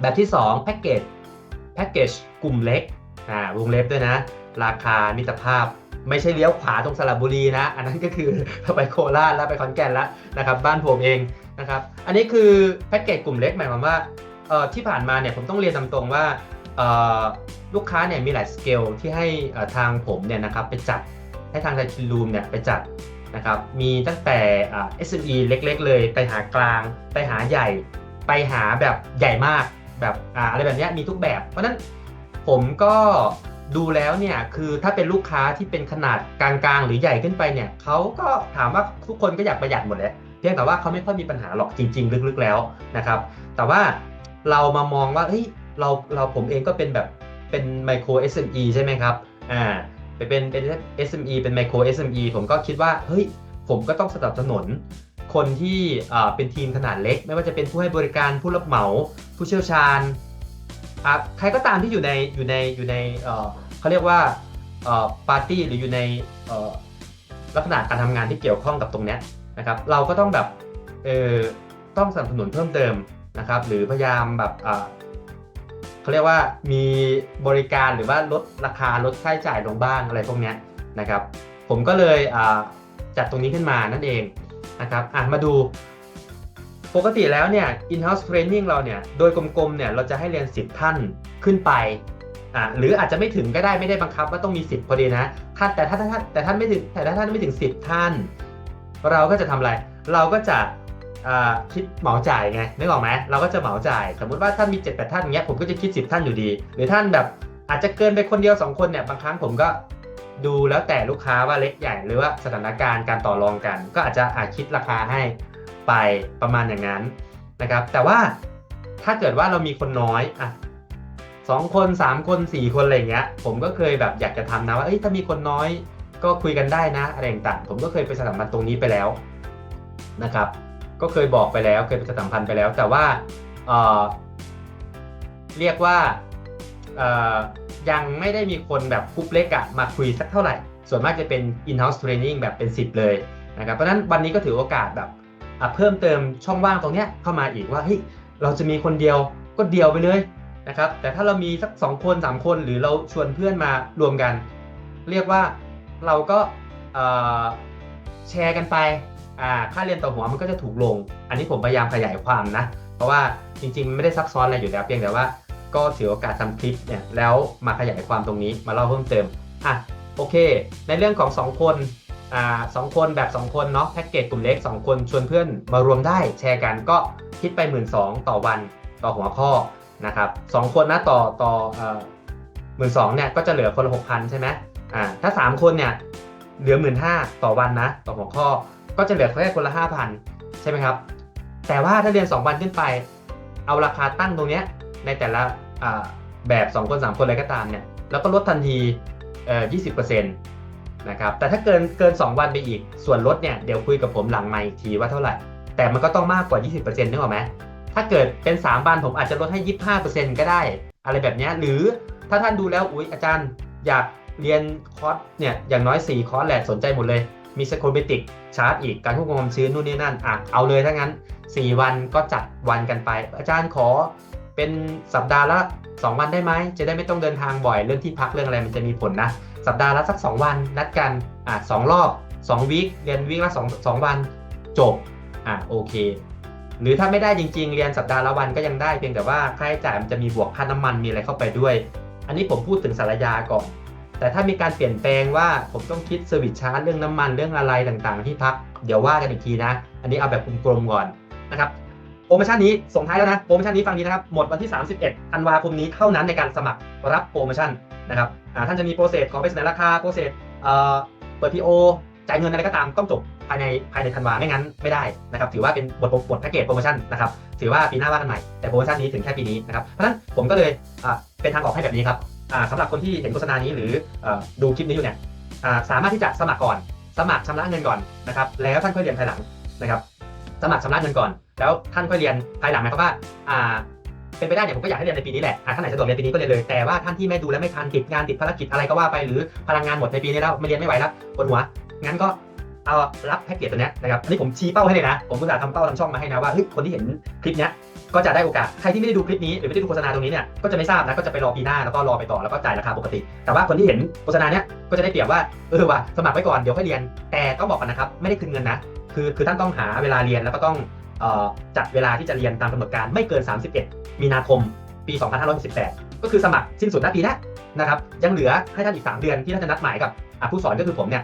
แบบที่2แพ็กเกจแพ็กเกจกลุ่มเล็กอ่าวงเล็บด้วยนะ ราคามิตรภาพไม่ใช่เลี้ยวขวาตรงสระบุรีนะ อันนั้นก็คือไปโคราชแล้วไปขอนแก่นแล้วนะครับ บ้านผมเองนะครับ อันนี้คือแพ็กเกจกลุ่มเล็กหมายความว่าเอ่อที่ผ่านมาเนี่ยผมต้องเรียนตามตรงว่าเอ่อลูกค้าเนี่ยมีหลายสเกลที่ให้ทางผมเนี่ยนะครับไปจัดให้ทางไทคินรูมเนี่ยไปจัดนะครับ มีตั้งแต่อ่า SME เล็กๆ เลย ไปหากลาง ไปหาใหญ่ ไปหาแบบใหญ่มากแบบอะไรแบบนี้มีทุกแบบ เพราะนั้นผมก็ดูแล้วเนี่ยคือถ้าเป็นลูกค้าที่เป็นขนาดกลางๆ หรือใหญ่ขึ้นไปเนี่ยเขาก็ถามว่าทุกคนก็อยากประหยัดหมดเลยเพียงแต่ว่าเขาไม่ค่อยมีปัญหาหรอกจริง ๆ ลึกๆแล้วนะครับ แต่ว่าเรามามองว่าเฮ้ยเราเราผมเองก็เป็นแบบเป็นไมโคร SME ใช่ไหมครับอ่าไปเป็นเป็น SME เป็นไมโคร SME ผมก็คิดว่าเฮ้ย ผมก็ต้องสนับสนุนคนที่เป็นทีมขนาดเล็ก ไม่ว่าจะเป็นผู้ให้บริการผู้รับเหมา ผู้เชี่ยวชาญใครก็ตามที่อยู่ในอยู่ในอยู่ในเขาเรียกว่าปาร์ตี้หรืออยู่ในลักษณะการทำงานที่เกี่ยวข้องกับตรงนี้นะครับ เราก็ต้องแบบเออต้องสนับสนุนเพิ่มเติมนะครับ หรือพยายามแบบเขาเรียกว่ามีบริการหรือว่าลดราคาลดค่าใช้จ่ายลงบ้างอะไรพวกนี้นะครับ ผมก็เลย อ่าจัดตรงนี้ขึ้นมานั่นเองนะครับอะมาดู ปกติแล้วเนี่ย in-house training เราเนี่ย โดยกลมๆเนี่ยเราจะให้เรียน 10 ท่านขึ้นไปอะหรืออาจจะไม่ถึงก็ได้ไม่ได้บังคับว่าต้องมี 10 พอดีนะท่านแต่ถ้าท่านแต่ท่านไม่ถึงแต่ถ้าท่านไม่ถึง 10 ท่าน เราก็จะทำอะไร เราก็จะคิดเหมาจ่ายไงนึกออกไหมเราก็จะเหมาจ่าย สมมุติว่าท่านมี7 8ท่านอย่างเงี้ยผมก็จะคิด 10 ท่านอยู่ดี หรือท่านแบบอาจจะเกินไปคนเดียว 2 คนเนี่ยบางครั้งผมก็ ดูแล้วแต่ลูกค้าว่าเล็กใหญ่หรือว่าสถานการณ์การต่อรองกัน ก็อาจจะอาจคิดราคาให้ไปประมาณอย่างนั้นนะครับ แต่ว่าถ้าเกิดว่าเรามีคนน้อยอะสองคนสามคนสี่คนอะไรเงี้ย ผมก็เคยแบบอยากจะทำนะว่าเอ้ยถ้ามีคนน้อยก็คุยกันได้นะอะไรต่างๆผมก็เคยไปสถาบันตรงนี้ไปแล้วนะครับ ก็เคยบอกไปแล้วเคยไปสัมพันธ์ไปแล้ว แต่ว่าเออเรียกว่า ยังไม่ได้มีคนแบบกรุ๊ปเล็กอะมาคุยสักเท่าไหร่ ส่วนมากจะเป็น in-house training แบบเป็น 10 เลยนะครับเพราะนั้นวันนี้ก็ถือโอกาสแบบเพิ่มเติมช่องว่างตรงเนี้ยเข้ามาอีกว่าเฮ้ยเราจะมีคนเดียวก็เดียวไปเลยนะครับแต่ถ้าเรามีสัก 2 คน 3 คนหรือเราชวนเพื่อนมารวมกัน เรียกว่าเราก็แชร์กันไปค่าเรียนต่อหัวมันก็จะถูกลง อันนี้ผมพยายามขยายความนะ เพราะว่าจริงๆ มันไม่ได้ซับซ้อนอะไรอยู่แล้วเพียงแต่ว่า ก็ถือโอกาสทำคลิปเนี่ยแล้วมาขยายความตรงนี้มาเล่าเพิ่มเติมอะโอเค ในเรื่องของ 2 คนอ่าสองคนแบบ 2 คนเนาะแพ็กเกจกลุ่มเล็ก 2 คนชวนเพื่อนมารวมได้แชร์กันก็คิดไป 1 2ื่นต่อวันต่อหัวข้อนะครับสองคนนะต่อต่อหมื่นสองเนี่ยก็จะเหลือคนละหกพันใช่ไหมอ่าถ้า 3 คนเนี่ยเหลือหมื่นห้าต่อวันนะต่อหัวข้อก็จะเหลือแค่คนละ5,000ใช่ไหมครับแต่ว่าถ้าเรียน 2 วันขึ้นไป เอาราคาตั้งตรงเนี้ยในแต่ละ แบบ 2 คน 3 คนอะไรก็ตามเนี่ยแล้วก็ลดทันทีเอ่อ20%นะครับแต่ถ้าเกินเกิน 2 วันไปอีกส่วนลดเนี่ยเดี๋ยวคุยกับผมหลังไมค์อีกทีว่าเท่าไหร่ แต่มันก็ต้องมากกว่า 20%นึกออกไหมถ้าเกิดเป็น 3 วันผมอาจจะลดให้ 25%ก็ได้ อะไรแบบเนี้ยหรือถ้าท่านดูแล้วอุ๊ยอาจารย์อยากเรียนคอร์สเนี่ยอย่างน้อย 4 คอร์สแหละสนใจหมดเลย มีสโคเมติกชาร์ตอีกการควบคุมความชื้นนู่นนี่นั่นอะเอาเลยถ้างั้น 4 วันก็จัดวันกันไป อาจารย์ขอ เป็นสัปดาห์ละ 2 วันได้ไหม จะได้ไม่ต้องเดินทางบ่อยเรื่องที่พักเรื่องอะไรมันจะมีผลนะ สัปดาห์ละสัก 2 วันนัดกันอะสองรอบ2วีคเรียนวีคละ2 2 วันจบอะโอเค หรือถ้าไม่ได้จริง ๆ เรียนสัปดาห์ละวันก็ยังได้เพียงแต่ว่าค่าใช้จ่ายมันจะมีบวกค่าน้ำมันมีอะไรเข้าไปด้วย อันนี้ผมพูดถึงสารยาก่อนแต่ถ้ามีการเปลี่ยนแปลงว่าผมต้องคิดเซอร์วิสชาร์จเรื่องน้ำมันเรื่องอะไรต่างๆ ที่พัก เดี๋ยวว่ากันอีกทีนะ อันนี้เอาแบบกลมๆก่อนนะครับ รโมชั่นนี้ส่งท้ายแล้วนะ โปรโมชั่นนี้ฟังดีนะครับ หมดวันที่ 31ธันวาคมนี้เท่านั้นในการสมัครรับโปรโมชั่นนะครับท่านจะมีโปรเซสของไปเสนอราคาโปรเซสเปิดพีโอจ่ายเงินอะไรก็ตามต้องจบภายในภายในธันวาไม่งั้นไม่ได้นะครับถือว่าเป็นบทบทแพ็กเกจโปรโมชั่นนะครับถือว่าปีหน้าว่ากันใหม่แต่โปรโมชั่นนี้ถึงแค่ปีนี้นะครับเพราะฉะนั้นผมก็เลยเป็นทางออกให้แบบนี้ครับสำหรับคนที่เห็นโฆษณานี้หรือดูคลิปนี้อยู่เนี่ยสามารถที่จะสมัครก่อน สมัครชำระเงินก่อนนะครับแล้วท่านค่อยเรียนภายหลังนะครับสมัครชำระเงินก่อน แล้วท่านค่อยเรียนภายหลังหมายความว่าอ่าเป็นไปได้เนี่ยผมก็อยากให้เรียนในปีนี้แหละอ่าท่านไหนสะดวกเรียนปีนี้ก็เรียนเลย แต่ว่าท่านที่ไม่ดูและไม่ทันติดงานติดภารกิจอะไรก็ว่าไปหรือพลังงานหมดในปีนี้แล้วไม่เรียนไม่ไหวแล้วปวดหัว งั้นก็เอารับแพ็กเกจตัวเนี้ยนะครับ อันนี้ผมชี้เป้าให้เลยนะ ผมอุตส่าห์ทำเป้าทำช่องมาให้นะว่าเฮ้ยคนที่เห็นคลิปเนี้ยก็จะได้โอกาส ใครที่ไม่ได้ดูคลิปนี้หรือไม่ได้ดูโฆษณาตรงนี้เนี่ยก็จะไม่ทราบนะ ก็จะไปรอปีหน้าแล้วก็รอไปต่อแล้วก็จ่ายราคาปกติ แต่ว่าคนที่เห็นโฆษณาเนี้ยก็จะได้เปรียบว่าเออว่ะสมัครไว้ก่อนเดี๋ยวค่อยเรียน แต่ต้องบอกกันนะครับไม่ได้คืนเงินนะคือคือท่านต้องหาเวลาเรียนแล้วก็ต้อง จัดเวลาที่จะเรียนตามกำหนดการไม่เกิน 31 มีนาคม ปี 2568 ก็คือสมัครสิ้นสุดหน้าปีหน้วนะครับ ยังเหลือให้ท่านอีก 3 เดือนที่ท่านจะนัดหมายกับผู้สอนก็คือผมเนี่ย